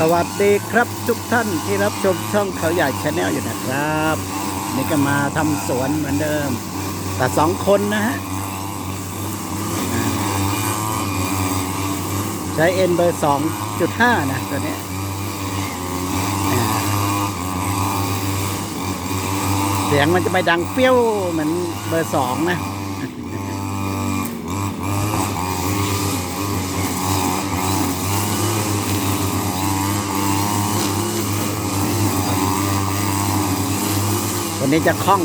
สวัสดีครับทุกท่านที่รับชมช่องเขาใหญ่ชาแนลอยู่นะครับ นี่ก็มาทำสวนเหมือนเดิม แต่สองคนนะฮะ ใช้เอ็นเบอร์สองจุดห้านะตัวนี้เสียงมันจะไปดังเปี้ยวเหมือนเบอร์สองนะ วันนี้จะคล่อง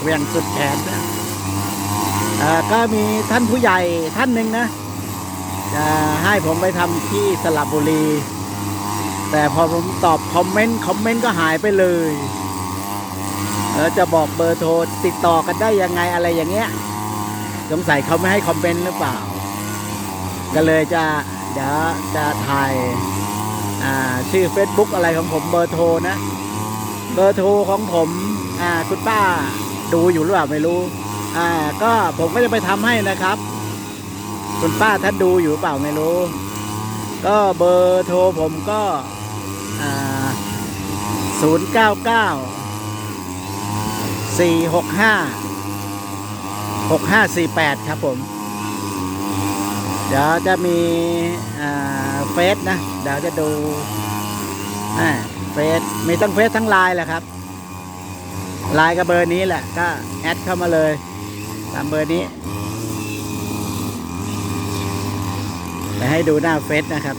เวียงสุดแขนนะอ่อก็มีท่านผู้ใหญ่ท่านหนึ่งนะ จะให้ผมไปทำที่สระบุรี แต่พอผมตอบคอมเมนต์คอมเมนต์ก็หายไปเลยแล้วจะบอกเบอร์โทรติดต่อกันได้ยังไงอะไรอย่างเงี้ยสงสัยเขาไม่ให้คอมเมนต์หรือเปล่า ก็เลยจะเดี๋ยวจะถ่ายอ่าชื่อ Facebook อะไรของผมเบอร์โทรนะ เบอร์โทรของผมอ่าคุณป้าดูอยู่หรือเปล่าไม่รู้ อ่า ก็ผมก็จะไปทำให้นะครับ คุณป้าท่านดูอยู่หรือเปล่าไม่รู้ ก็เบอร์โทรผมก็อ่าศูนย์เก้าเก้าสี่หกห้าหกห้าสี่แปดครับผม เดี๋ยวจะมีอ่าเฟซนะ เดี๋ยวจะดูอ่า เฟซมีทั้งเฟซทั้งไลน์แหละครับไลน์กับเบอร์นี้แหละก็แอดเข้ามาเลยตามเบอร์นี้ไปให้ดูหน้าเฟซนะครับ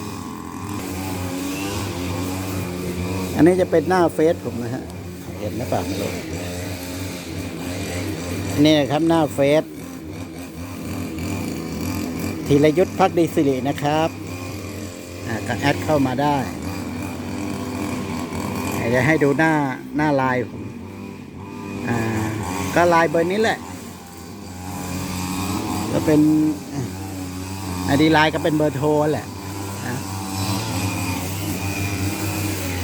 อันนี้จะเป็นหน้าเฟซผมนะฮะเห็นหรือเปล่าไม่รู้นี่ครับหน้าเฟซธีรยุทธ์พักดีสิรินะครับก็แอดเข้ามาได้ เดี๋ยวให้ดูหน้าหน้าลายผมอ่าก็ลายเบอร์นี้แหละ ก็เป็นอันดีไลน์ก็เป็นเบอร์โทรแหละนะ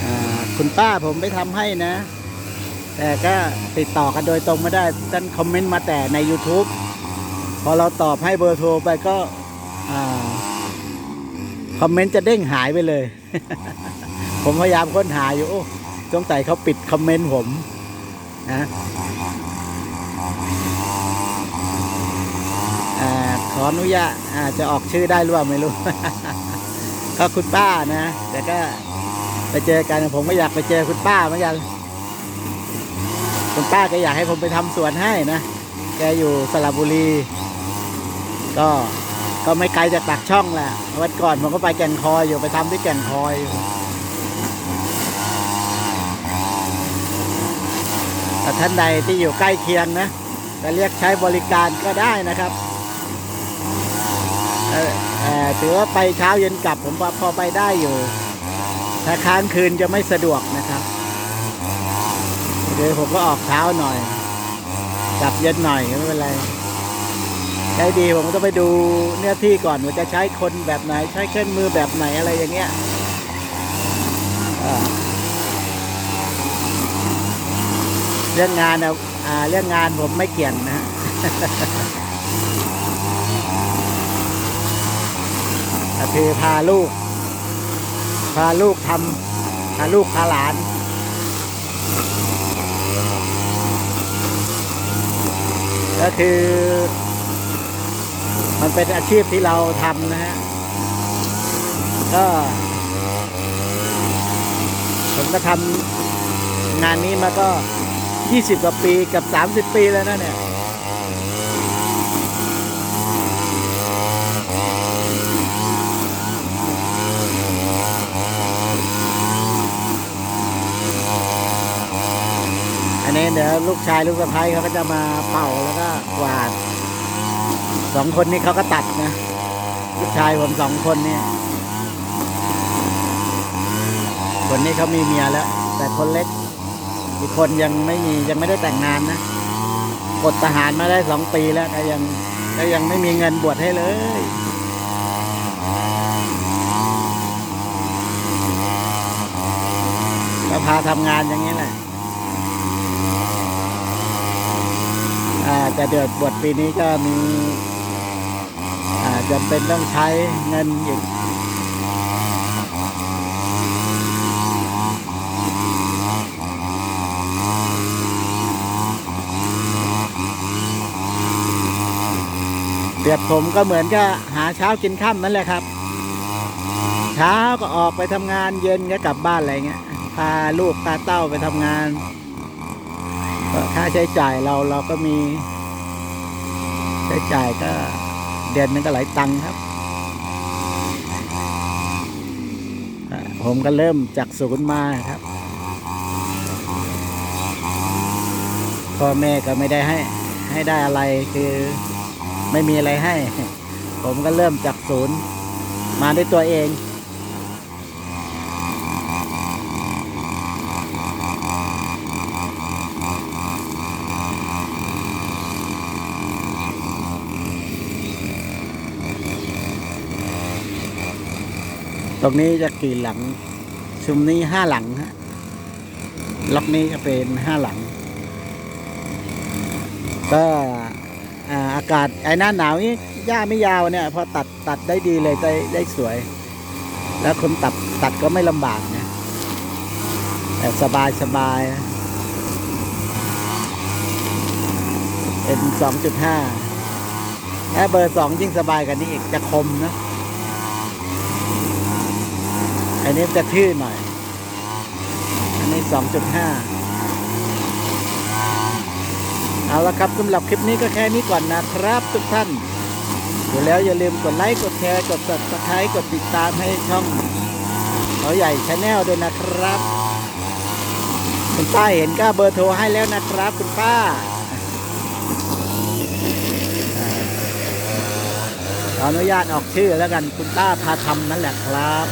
อ่าคุณป้าผมไปทำให้นะ แต่ก็ติดต่อกันโดยตรงไม่ได้ท่านคอมเมนต์มาแต่ใน YouTube พอเราตอบให้เบอร์โทรไปก็คอมเมนต์จะเด้งหายไปเลย ผมพยายามค้นหาอยู่ สงสัยเขาปิดคอมเมนต์ผมนะขออนุญาตอาจจะออกชื่อได้หรือเปล่าไม่รู้ก็คุณป้านะ แต่ก็ไปเจอกันผมก็อยากไปเจอคุณป้าเหมือนกันคุณป้าก็อยากให้ผมไปทำสวนให้นะแกอยู่สระบุรี ก็ก็ไม่ไกลจากปากช่องแหละวันก่อนผมก็ไปแก่งคอยอยู่ไปทำที่แก่งคอยอยู่ แต่ท่านใดที่อยู่ใกล้เคียงนะจะเรียกใช้บริการก็ได้นะครับถือว่าไปเช้าเย็นกลับผมพอไปได้อยู่ ถ้าค้างคืนจะไม่สะดวกนะครับเดี๋ยวผมก็ออกเช้าหน่อยกลับเย็นหน่อยไม่เป็นไรใช้ดีผมก็ต้องไปดูเนื้อที่ก่อนว่าจะใช้คนแบบไหน ใช้เครื่องมือแบบไหนอะไรอย่างเงี้ยอ่า เรื่องงานนะอ่าเรื่องงานผมไม่เกี่ยงนะฮะก็คือพาลูก พาลูกทำพาลูกพาหลานก็คือ มันเป็นอาชีพที่เราทำนะฮะ ก็ ผมก็ทำงานนี้มาก็ 20 กว่าปีกับ 30 ปีแล้วนะเนี่ยอันนี้เดี๋ยวลูกชายลูกสะพ้ายเขาก็จะมาเป่าแล้วก็กวาดสองคนนี้เขาก็ตัดนะลูกชายผมสองคนนี่คนนี้เขามีเมียแล้ว แต่คนเล็ก อีกคนยังไม่มียังไม่ได้แต่งงานนะกดทหารมาได้สองปีแล้วก็ยังก็ยังไม่มีเงินบวชให้เลยก็พาทำงานอย่างนี้แหละอ่าแต่เดือดบวชปีนี้ก็มีอาจำเป็นต้องใช้เงินอีก รียบผมก็เหมือนกับหาเช้ากินค่ำนั่นแหละครับ เช้าก็ออกไปทำงานเย็นก็กลับบ้านอะไรเงี้ยพาลูกพาเต้าไปทำงานค่าใช้จ่ายเราเราก็มี ใช้จ่ายก็เดือนนึงก็หลายตังค์ครับ ผมก็เริ่มจากศูนย์มาครับพ่อแม่ก็ไม่ได้ให้ให้ได้อะไรคือ ไม่มีอะไรให้ ผมก็เริ่มจากศูนย์ มาด้วยตัวเองตรงนี้จะกี่หลัง ชุมนี้ห้าหลังฮะ ล็อกนี้ก็เป็นห้าหลัง ก็ อากาศไอ้หน้าหนาวนี้หญ้าไม่ยาวเนี่ยพอตัดตัดได้ดีเลยได้ได้สวย แล้วคนตัดตัดก็ไม่ลำบากนะแต่สบายสบายเป็นสองจุดห้าถ้าเบอร์สองยิ่งสบายกันนี้อีกจะคมนะอันนี้จะทื่อหน่อย อันนี้สองจุดห้า เอาละครับสำหรับคลิปนี้ก็แค่นี้ก่อนนะครับทุกท่านอยู่แล้วอย่าลืมกดไลค์กดแชร์กดติดตามกดติดตามให้ช่องเขาใหญ่ชาแนลด้วยนะครับคุณป้าเห็นก็เบอร์โทรให้แล้วนะครับคุณป้าขออนุญาตออกชื่อแล้วกันคุณป้าพาทำนั่นแหละครับ